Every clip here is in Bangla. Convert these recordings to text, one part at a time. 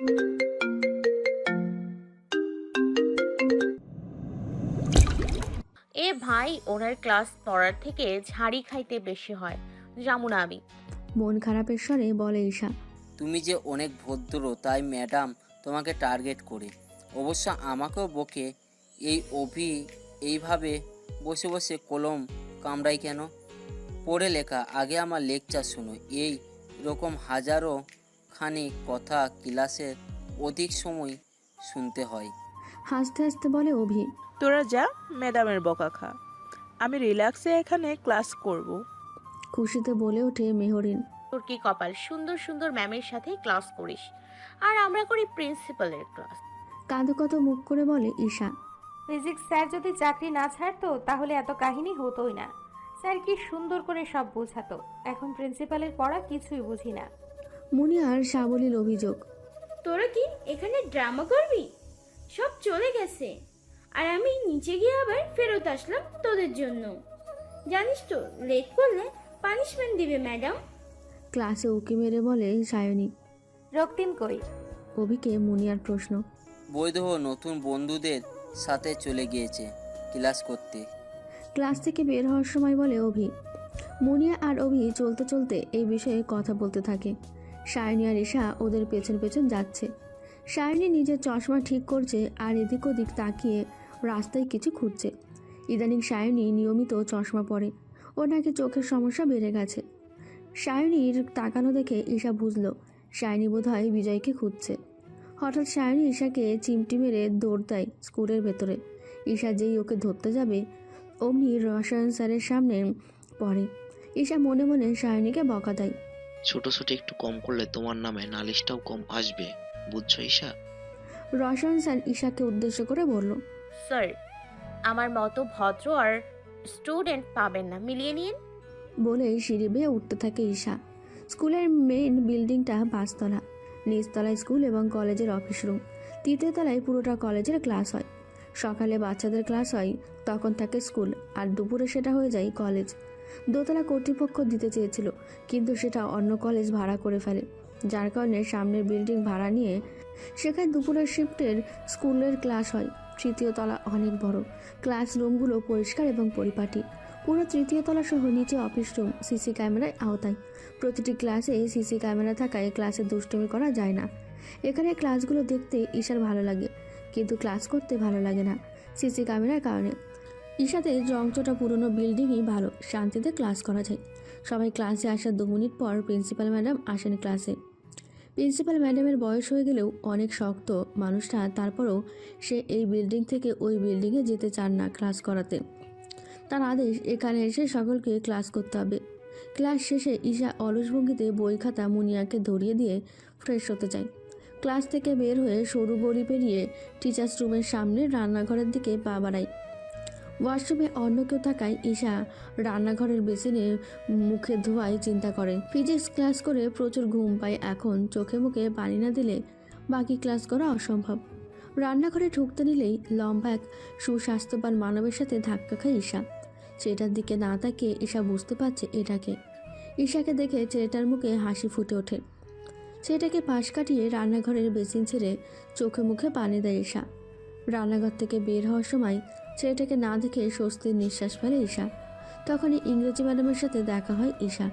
এ ভাই ওনার ক্লাস পড়ার থেকে ঝাড়ি খাইতে বেশি হয়। যাব না আমি মন খারাপের স্বরে বলে ঈশা। তুমি যে অনেক ভদ্র তাই ম্যাডাম তোমাকে টার্গেট করে। অবশ্য আমাকেও বকে এই অভি এইভাবে বসে বসে কলম কামড়াই কেন? পড়ে লেখা আগে আমার লেকচার শোনো। এই রকম হাজারো খানিক কথা ক্লাসে অধিক সময় শুনতে হয়। হাসতে হাসতে বলে অভি তোরা যা ম্যাডামের বকা খা। আমি রিল্যাক্সে এখানে ক্লাস করব। খুশিতে বলে ওঠে মেহরিন। তোর কি কপাল? সুন্দর সুন্দর ম্যামের সাথেই ক্লাস করিস। আর আমরা করি প্রিন্সিপালের ক্লাস। কাঁদো কত মুখ করে বলে ঈশা ফিজিক্স স্যার যদি চাকরি না ছাড়তো তাহলে এত কাহিনী হতোই না। স্যার কি সুন্দর করে সব বোঝাতো। এখন প্রিন্সিপালের পড়া কিছুই বুঝি না। মুনিয়ার সাবলীল অভিযোগ। তোরা কি এখানে ড্রামা করবি? সব চলে গেছে। আর আমি নিচে গিয়ে আবার ফেরত আসলাম তোদের জন্য। জানিস তো লেট করলে পানিশমেন্ট দিবে ম্যাডাম ক্লাসে উকি মেরে বলে সায়নী। রক্তিম কই? অভিকে মুনিয়ার প্রশ্ন। বৈধ নতুন বন্ধুদের সাথে চলে গিয়েছে ক্লাস করতে। ক্লাস থেকে বের হওয়ার সময় বলে অভি। মুনিয়া আর অভি চলতে চলতে এই বিষয়ে কথা বলতে থাকে। সায়নী আর ঈশা ওদের পেছন পেছন যাচ্ছে। সায়নী নিজের চশমা ঠিক করছে আর এদিক ওদিক তাকিয়ে রাস্তায় কিছু খুঁজছে। ইদানিং সায়নী নিয়মিত চশমা পরে। ওর নাকি চোখের সমস্যা বেড়ে গেছে। সায়নীর তাকানো দেখে ঈশা বুঝলো সায়নী বোধহয় বিজয়কে খুঁজছে। হঠাৎ সায়নী ঈশাকে চিমটি মেরে দৌড় দেয় স্কুলের ভেতরে। ঈশা যেই ওকে ধরতে যাবে, অমনি রসায়ন স্যারের সামনে পড়ে। ঈশা মনে মনে সায়নীকে বকা দেয়। ছোটাছুটি একটু কম করলে তোমার নামে নালিশটাও কম আসবে। বুঝছ ঈশা? রশন স্যার ঈশাকে উদ্দেশ্য করে বলল স্যার আমার মতো ভদ্র আর স্টুডেন্ট পাবেন না। মিলিয়ে নিন। বলে সিঁড়ি বেয়ে উঠতে থাকে ঈশা। স্কুলের মেইন বিল্ডিংটা পাঁচতলা নিচতলায় স্কুল এবং কলেজের অফিস রুম। তৃতীয় তলায় পুরোটা কলেজের ক্লাস হয়। সকালে বাচ্চাদের ক্লাস হয় তখন থাকে স্কুল আর দুপুরে সেটা হয়ে যায় কলেজ। দোতলা কর্তৃপক্ষ দিতে চেয়েছিল, কিন্তু সেটা অন্য কলেজ ভাড়া করে ফেলে, যার কারণে সামনের বিল্ডিং ভাড়া নিয়ে সেখানে দুপুরের শিফটের স্কুলের ক্লাস হয়। তৃতীয় তলা অনেক বড়। ক্লাসরুমগুলো পরিষ্কার এবং পরিপাটি। পুরো তৃতীয় তলা সহ নিচে অফিস রুম, সিসি ক্যামেরায় আওতায়। প্রতিটি ক্লাসে সিসি ক্যামেরা থাকায় ক্লাসে দুষ্টুমি করা যায় না। এখানে ক্লাসগুলো দেখতে ঈশার ভালো লাগে, কিন্তু ক্লাস করতে ভালো লাগে না সিসি ক্যামেরার কারণে। ঈশাতে জংচটা পুরনো বিল্ডিংই ভালো, শান্তিতে ক্লাস করা যায়। সবাই ক্লাসে আসার দু মিনিট পর প্রিন্সিপাল ম্যাডাম আসেন ক্লাসে। প্রিন্সিপাল ম্যাডামের বয়স হয়ে গেলেও অনেক শক্ত মানুষটা তারপরেও সে এই বিল্ডিং থেকে ওই বিল্ডিংয়ে যেতে চান না ক্লাস করাতে। তার আদেশ, এখানে এসে সকলকে ক্লাস করতে হবে। ক্লাস শেষে ঈশা অলস ভঙ্গিতে বই খাতা মুনিয়াকে ধরিয়ে দিয়ে ফ্রেশ হতে চায়। ক্লাস থেকে বের হয়ে সরু গলি পেরিয়ে টিচার্স রুমের সামনে রান্নাঘরের দিকে পা বাড়ায়। ওয়াশরুমে অন্য কেউ থাকায় ঈশা রান্নাঘরের বেসিনে মুখে ধোয়ায় চিন্তা করে। ফিজিক্স ক্লাস করে প্রচুর ঘুম পায় এখন, চোখে মুখে পানি না দিলে বাকি ক্লাস করা অসম্ভব। রান্নাঘরে ঢুকতে নিলেই লম্বা এক সুস্বাস্থ্যবান মানবের সাথে ধাক্কা খায় ঈশা। ছেলেটার দিকে না তাকিয়ে ঈশা বুঝতে পারছে এটাকে। ঈশাকে দেখে ছেলেটার মুখে হাসি ফুটে ওঠে। ছেলেটাকে পাশ কাটিয়ে রান্নাঘরের বেসিন ছেড়ে চোখে মুখে পানি দেয় ঈশা। রান্নাঘর থেকে বের হওয়ার সময় ছেলেটাকে না দেখে স্বস্তির নিঃশ্বাস ফেলে ঈশা। তখনই ইংরেজি ম্যাডামের সাথে দেখা হয় ঈশা।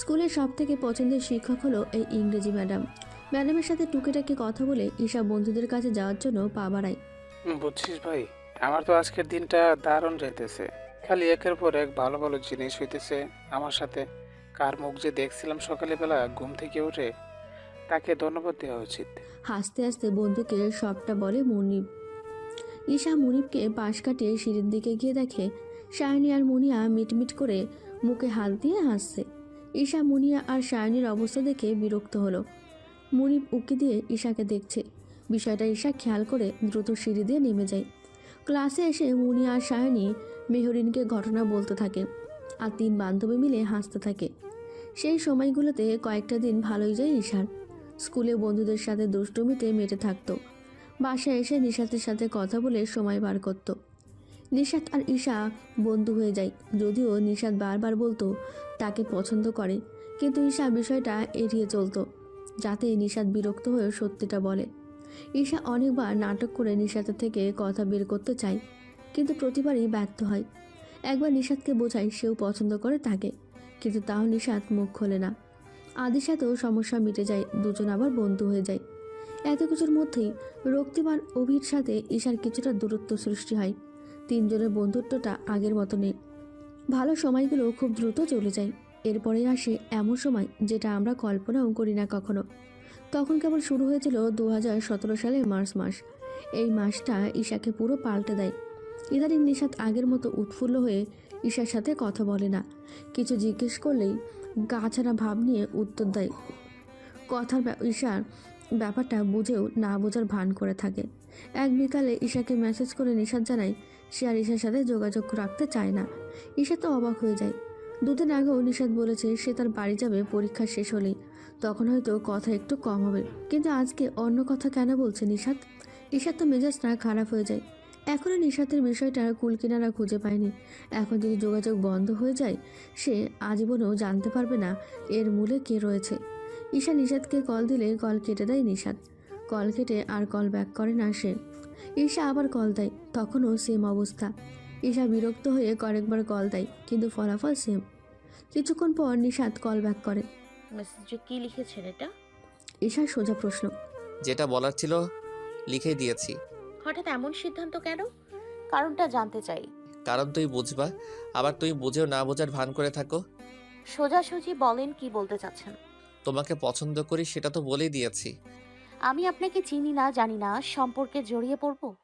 স্কুলের সব থেকে পছন্দের শিক্ষক হলো এই ইংরেজি ম্যাডাম। ম্যাডামের সাথে টুকিটাকি কথা বলে ঈশা বন্ধুদের কাছে যাওয়ার জন্য পা বাড়ায়। বুঝছিস ভাই আমার তো আজকের দিনটা দারুণ যেতেছে খালি একের পর এক ভালো ভালো জিনিস হইতেছে। আমার সাথে কার মুখ যে দেখছিলাম সকালবেলা ঘুম থেকে উঠে তাকে ধন্যবাদ দেওয়া উচিত। হাসতে হাসতে বন্ধুকে সবটা বলে মুনিব ঈশা মুনিবকে পাশ কাটিয়ে সিঁড়ির দিকে গিয়ে দেখে সায়নী আর মুনিয়া মিটমিট করে মুখে হাত দিয়ে হাসছে। ঈশা, মুনিয়া আর সায়নীর অবস্থা দেখে বিরক্ত হলো। মুনিব উকি দিয়ে ঈশাকে দেখছে। বিষয়টা ঈশা খেয়াল করে দ্রুত সিঁড়ি দিয়ে নেমে যায়। ক্লাসে এসে মুনিয়া আর সায়নী মেহরিনকে ঘটনা বলতে থাকে আর তিন বান্ধবী মিলে হাসতে থাকে। সেই সময়গুলোতে কয়েকটা দিন ভালোই যায় ঈশার। স্কুলে বন্ধুদের সাথে দুষ্টুমিতে মেতে থাকতো। বাসায় এসে নিশাতের সাথে কথা বলে সময় বার করত। নিশাত আর ঈশা বন্ধু হয়ে যায়। যদিও নিশাত বারবার বলতো তাকে পছন্দ করে, কিন্তু ঈশা বিষয়টা এড়িয়ে চলতো, যাতে নিশাদ বিরক্ত হয়ে সত্যিটা বলে। ঈশা অনেকবার নাটক করে নিশাতের থেকে কথা বের করতে চায়, কিন্তু প্রতিবারই ব্যর্থ হয়। একবার নিশাদকে বোঝায় সেও পছন্দ করে তাকে, কিন্তু তাও নিশাদ মুখ খোলে না। আদির সাথেও সমস্যা মিটে যায়, দুজন আবার বন্ধু হয়ে যায়। এত কিছুর মধ্যেই রক্তিমান অভির সাথে ঈশার কিছুটা দূরত্ব সৃষ্টি হয়। তিনজনের বন্ধুত্বটা আগের মতো নেই ভালো সময়গুলো খুব দ্রুত চলে যায়। এরপরে আসে এমন সময় যেটা আমরা কল্পনাও করি না কখনো। তখন কেবল শুরু হয়েছিল দু হাজার সালের মার্চ মাস। এই মাসটা ঈশাকে পুরো পাল্টে দেয়। ইদানিং নিশাত আগের মতো উৎফুল্ল হয়ে ঈশার সাথে কথা বলে না। কিছু জিজ্ঞেস করলেই গাছাড়া ভাব নিয়ে উত্তর দেয়। কথার ঈশার ব্যাপারটা বুঝেও না বোঝার ভান করে থাকে। এক বিকালে ঈশাকে মেসেজ করে নিশাদ জানায়, সে আর ঈশার সাথে যোগাযোগ রাখতে চায় না। ঈশা তো অবাক হয়ে যায়। দুদিন আগেও নিশাত বলেছে সে তার বাড়ি যাবে পরীক্ষা শেষ হলেই। তখন হয়তো কথা একটু কম হবে। কিন্তু আজকে অন্য কথা কেন বলছে নিশাত ঈশার তো মেজাজটা খারাপ হয়ে যায়। এখনও নিশাতের বিষয়টা কুলকিনারা খুঁজে পায়নি। এখন যদি যোগাযোগ বন্ধ হয়ে যায়, সে আজীবনেও জানতে পারবে না এর মূলে কে রয়েছে। ঈশা নিশাদকে কল দিলে কল কেটে দেয় নিশাদ কল কেটে আর কল ব্যাক করে না সে। ঈশা আবার কল দেয় তখনও সেম অবস্থা। ঈশা বিরক্ত হয়ে কয়েকবার কল দেয় কিন্তু ফলাফল সেম কিছুক্ষণ পর নিশাদ কল ব্যাক করে। মেসেজে কি লিখেছেন এটা? ঈশার সোজা প্রশ্ন। যেটা বলার ছিল লিখে দিয়েছি। হঠাৎ এমন সিদ্ধান্ত কেন? কারণটা জানতে চাই। কারণ তুই বুঝবা আবার তুই বুঝেও না বোঝার ভান করে থাকো। সোজাসুজি বলেন কি বলতে চাচ্ছেন। তোমাকে পছন্দ করি সেটা তো বলেই দিয়েছি। আমি আপনাকে চিনি না জানি না সম্পর্কে জড়িয়ে পড়ব।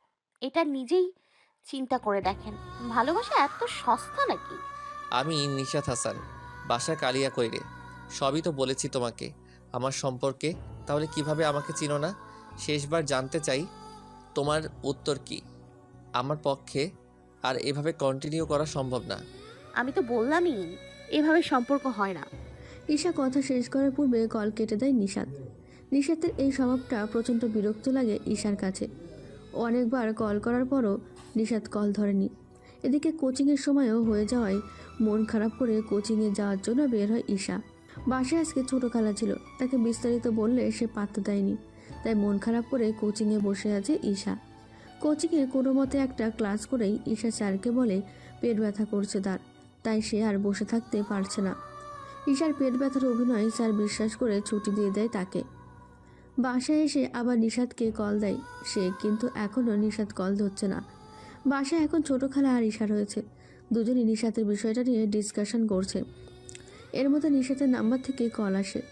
এটা নিজেই চিন্তা করে দেখেন। ভালোবাসা এত সস্তা নাকি? আমি নিশাত হাসান বাসা কালিয়া কইরে সবই তো বলেছি তোমাকে। আমার সম্পর্কে তাহলে কীভাবে আমাকে চিনো না? শেষবার জানতে চাই তোমার উত্তর কি? আমার পক্ষে আর এভাবে কন্টিনিউ করা সম্ভব না। আমি তো বললামই এভাবে সম্পর্ক হয় না। ঈশা কথা শেষ করার পূর্বে কল কেটে দেয় নিশাদ নিশাতের এই স্বভাবটা প্রচণ্ড বিরক্ত লাগে ঈশার কাছে। অনেকবার কল করার পরও নিশাদ কল ধরেনি। এদিকে কোচিংয়ের সময়ও হয়ে যাওয়ায় মন খারাপ করে কোচিংয়ে যাওয়ার জন্য বের হয় ঈশা। বাসায় আজকে ছোটো খেলা ছিল, তাকে বিস্তারিত বললে সে পাত্তা দেয়নি, তাই মন খারাপ করে কোচিংয়ে বসে আছে ঈশা। কোচিংয়ে কোনো মতে একটা ক্লাস করেই ঈশা স্যারকে বলে পেট ব্যথা করছে তার, তাই সে আর বসে থাকতে পারছে না। ঈশার পেট ব্যথার অভিনয় স্যার বিশ্বাস করে ছুটি দিয়ে দেয় তাকে। বাসায় এসে আবার নিষাদকে কল দেয়। সে কিন্তু এখনও নিষাদ কল ধরছে না। বাসায় এখন ছোট খালা আর ঈশা রয়েছে দুজনই নিষাদের বিষয়টা নিয়ে ডিসকাশন করছে। এর মধ্যে নিষাদের নাম্বার থেকে কল আসে।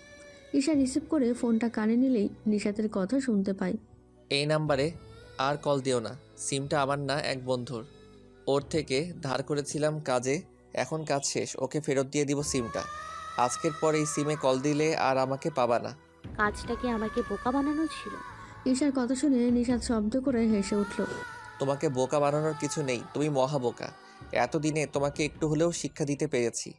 ঈশা রিসিভ করে ফোনটা কানে নিলেই নিষাদের কথা শুনতে পায়। এই নাম্বারে আর কল দিও না। সিমটা আমার না, এক বন্ধুর। ওর থেকে ধার করেছিলাম কাজে, এখন কাজ শেষ। ওকে ফেরত দিয়ে দিব সিমটা। আজকের পর এই সিমে কল দিলে আর আমাকে পাবা না। কাজটা কি আমাকে বোকা বানানো ছিল? ঈশার কথা শুনে নিশাদ শব্দ করে হেসে উঠল। তোমাকে বোকা বানানোর কিছু নেই তুমি মহা বোকা। এতদিনে তোমাকে একটু হলেও শিক্ষা দিতে পেরেছি।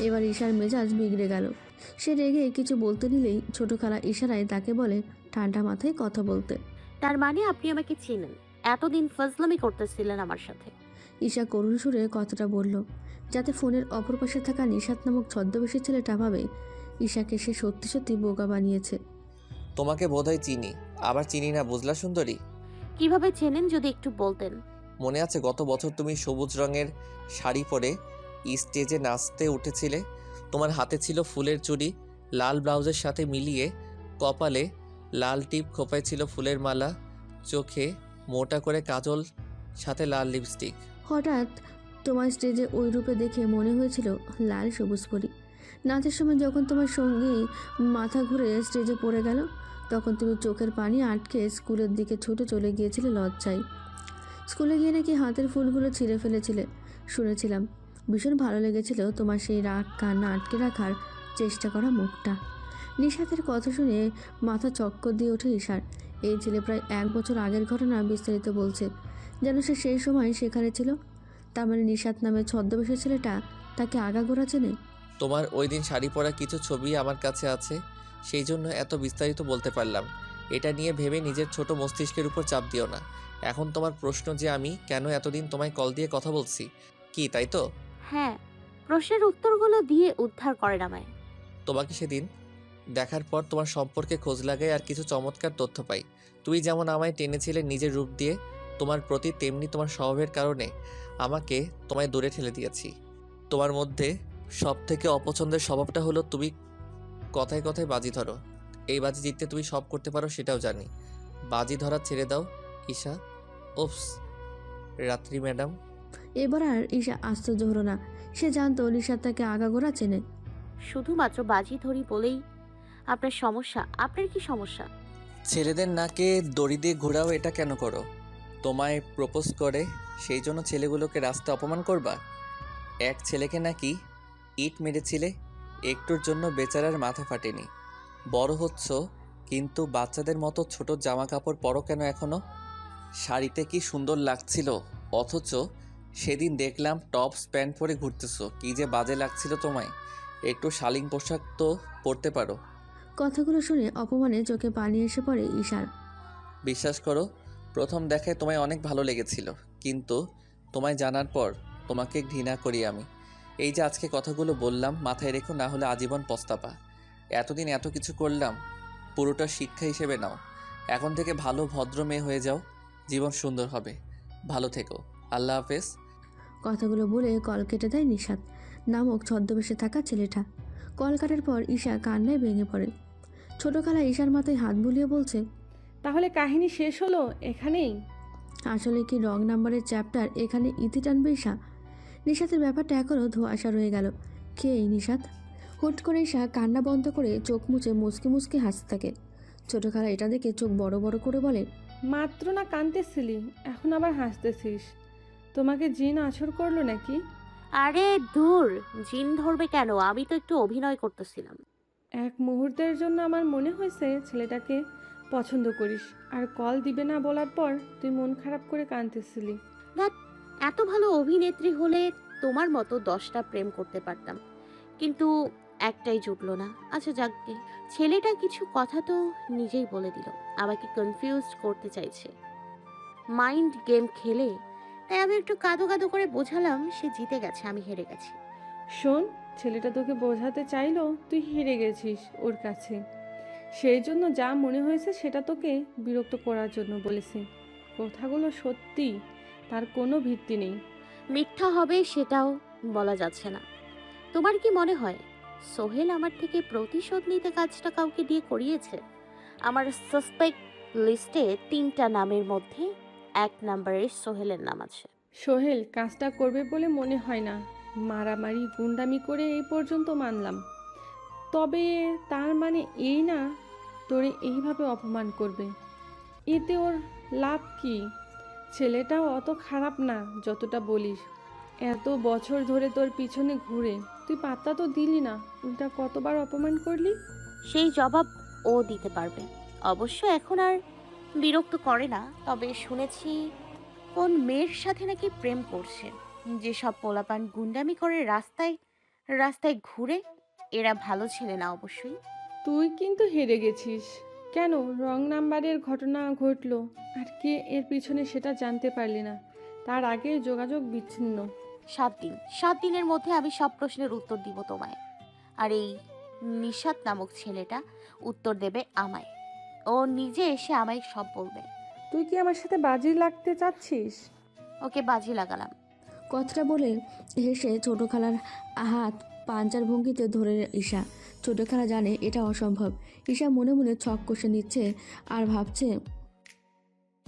এবার ঈশার মেজাজ বিগড়ে গেল। সে রেগে কিছু বলতে নিলেই ছোট খালা ইশারায় তাকে বলে ঠান্ডা মাথায় কথা বলতে। তার মানে আপনি আমাকে চেনেন। এতদিন ফজলামি করতেছিলেন আমার সাথে। ঈশা করুণ সুরে কথাটা বলল। যাতে ফোনের অপর পাশে থাকা নিশাত নামক ছদ্মবেশী ছেলেটা ভাবে ঈশাকে সে সত্যি সত্যি বোকা বানিয়েছে। তোমাকে বোধহয় চিনি আবার চিনি না বুঝলা সুন্দরী? কীভাবে চেনেন যদি একটু বলতেন? মনে আছে গত বছর তুমি সবুজ রঙের শাড়ি পরে স্টেজে নাচতে উঠেছিলে? তোমার হাতে ছিল ফুলের চুড়ি লাল ব্লাউজের সাথে মিলিয়ে কপালে লাল টিপ খোপায় ছিল ফুলের মালা চোখে মোটা করে কাজল সাথে লাল লিপস্টিক। হঠাৎ তোমার স্টেজে ওই রূপে দেখে মনে হয়েছিল লাল সবুজ পরি। নাচের সময় যখন তোমার সঙ্গী মাথা ঘুরে স্টেজে পড়ে গেল, তখন তুমি চোখের পানি আটকে স্কুলের দিকে ছুটে চলে গিয়েছিলে লজ্জায়। স্কুলে গিয়ে নাকি হাতের ফুলগুলো ছিঁড়ে ফেলেছিলে। শুনেছিলাম, ভীষণ ভালো লেগেছিল তোমার সেই রাগ কান্না আটকে রাখার চেষ্টা করা মুখটা। নিশাতের কথা শুনে মাথা চক্কর দিয়ে ওঠে ঈশার। এই ছেলে প্রায় এক বছর আগের ঘটনা বিস্তারিত বলছে, যেন সে সেই সময় সেখানে ছিল। তার মানে নিশাত নামে ছদ্মবেশের ছেলেটা তাকে আগাগোড়া চেনে? তোমার ওই দিন শাড়ি পরা কিছু ছবি আমার কাছে আছে সেই জন্য এত বিস্তারিত বলতে পারলাম। এটা নিয়ে ভেবে নিজের ছোট মস্তিষ্কের উপর চাপ দিও না। এখন তোমার প্রশ্ন যে আমি কেন এতদিন তোমায় কল দিয়ে কথা বলছি কি তাই তো? হ্যাঁ প্রশ্নের উত্তরগুলো দিয়ে উদ্ধার করেন আমায়। তোমাকে সেদিন দেখার পর তোমার সম্পর্কে খোঁজ লাগাই আর কিছু চমৎকার তথ্য পাই। তুই যেমন আমায় টেনেছিলে নিজের রূপ দিয়ে তোমার প্রতি তেমনি তোমার স্বভাবের কারণে আমাকে তোমায় দূরে ঠেলে দিয়েছি। তোমার মধ্যে সব থেকে অপছন্দের স্বভাবটা হলো তুমি কথায় কথায় বাজি ধরো। এই বাজি জিততে তুমি সব করতে পারো সেটাও জানি। বাজি ধরা ছেড়ে দাও ঈশা। ওপস রাত্রি ম্যাডাম। এবার আর ঈশা আশ্চর্য হলো না। সে জানতো নিশাদ তাকে আগাগোড়া চেনে। শুধুমাত্র বাজি ধরি বলেই আপনার সমস্যা আপনার কি সমস্যা? ছেলেদের নাকে দড়ি দিয়ে ঘোরাও এটা কেন করো? তোমায় প্রপোজ করে সেই জন্য ছেলেগুলোকে রাস্তা অপমান করবা? এক ছেলেকে নাকি ইট মেরেছিলে একটুর জন্য বেচারার মাথা ফাটেনি। বড় হচ্ছ কিন্তু বাচ্চাদের মতো ছোট জামা কাপড় পরো কেন এখনও? শাড়িতে কি সুন্দর লাগছিল অথচ সেদিন দেখলাম টপস প্যান্ট পরে ঘুরতেছো কি যে বাজে লাগছিল তোমায়। একটু শালিং পোশাক তো পরতে পারো। কথাগুলো শুনে অপমানে চোখে পানি এসে পড়ে ঈশার। বিশ্বাস করো প্রথম দেখায় তোমায় অনেক ভালো লেগেছিল, কিন্তু তোমায় জানার পর তোমাকে ঘৃণা করি আমি। এই যে আজকে কথাগুলো বললাম, মাথায় রেখো না হলে আজীবন পস্তাপা এতদিন এত কিছু করলাম, পুরোটা শিক্ষা হিসেবে নাও। এখন থেকে ভালো, ভদ্র মেয়ে হয়ে যাও, জীবন সুন্দর হবে। ভালো থেকো। আল্লাহ হাফেজ। কথাগুলো বলে কল কেটে দেয় নিশাদ নামক ছদ্মবেশে থাকা ছেলেটা। কল কাটার পর ঈশা কান্নায় ভেঙে পড়ে। ছোট খালা ঈশার মাথায় হাত বুলিয়ে বলছে তাহলে কাহিনী শেষ হলো এখানেই? আসলে কি রং নাম্বারের চ্যাপ্টার এখানে ইতি টানবে ঈশা? নিশাতের ব্যাপারটা এখনও ধোঁয়াশা রয়ে গেল। কে এই নিশাত? হুট করে ঈশা কান্না বন্ধ করে চোখ মুছে মুসকে মুসকে হাসতে থাকে। ছোট খালা এটা দেখে চোখ বড় বড় করে বলে মাত্র না কাঁদতেছিলি এখন আবার হাসতেছিস? তোমাকে জিন আছর করল নাকি? আরে দূর জিন ধরবে কেন? আমি তো একটু অভিনয় করতেছিলাম। এক মুহূর্তের জন্য আমার মনে হয়েছে ছেলেটাকে পছন্দ করিস। আর কল দিবে না বলার পর তুই মন খারাপ করে কাঁদতেছিলি। এত ভালো অভিনেত্রী হলে তোমার মতো দশটা প্রেম করতে পারতাম। কিন্তু একটাই জুটলো না। আচ্ছা যাকগে ছেলেটা কিছু কথা তো নিজেই বলে দিল। আমাকে কনফিউজ করতে চাইছে। মাইন্ড গেম খেলে তাই আমি একটু কাদো কাদো করে বোঝালাম সে জিতে গেছে আমি হেরে গেছি। শোন ছেলেটা তোকে বোঝাতে চাইলো তুই হেরে গেছিস ওর কাছে। সেই জন্য যা মনে হয়েছে সেটা তোকে বিরক্ত করার জন্য বলেছে। কথাগুলো সত্যি তার কোনো ভিত্তি নেই। মিথ্যা হবে সেটাও বলা যাচ্ছে না। তোমার কি মনে হয় সোহেল আমার থেকে প্রতিশোধ নিতে কাজটা কাউকে দিয়ে করিয়েছে? আমার সাসপেক্ট লিস্টে তিনটা নামের মধ্যে এক নম্বরের সোহেলের নাম আছে। সোহেল কাজটা করবে বলে মনে হয় না। মারামারি গুন্ডামি করে এই পর্যন্ত মানলাম। তবে তার মানে এই না তোরে এইভাবে অপমান করবে? এতে ওর লাভ কি? ছেলেটাও অত খারাপ না, যতটা বলিস। এত বছর ধরে তোর পিছনে ঘুরে। তুই পাত্তা তো দিলি না। উল্টা কতবার অপমান করলি? সেই জবাব ও দিতে পারবে। অবশ্য এখন আর বিরক্ত করে না। তবে শুনেছি কোন মেয়ের সাথে নাকি প্রেম করছে। যেসব পোলাপান গুন্ডামি করে রাস্তায় রাস্তায় ঘুরে, এরা ভালো ছেলে না অবশ্যই। তুই কিন্তু হেরে গেছিস। কেন? রং নাম্বারের ঘটনা ঘটলো। আর কে এর পিছনে সেটা জানতে পারলি না। তার আগে যোগাযোগ বিচ্ছিন্ন। সাত দিন। সাত দিনের মধ্যে আমি সব প্রশ্নের উত্তর দিব তোমায়। আর এই নিশাত নামক ছেলেটা উত্তর দেবে আমায়। ও নিজে এসে আমায় সব বলবে। তুই কি আমার সাথে বাজি লাগতে চাচ্ছিস? ওকে বাজি লাগালাম। কথাটা বলে হেসে ছোট খালার হাত পাঞ্চার ভঙ্গিতে ধরে ঈশা। ছোট খেলা জানে এটা অসম্ভব। ঈশা মনে মনে ছক কষে নিচ্ছে আর ভাবছে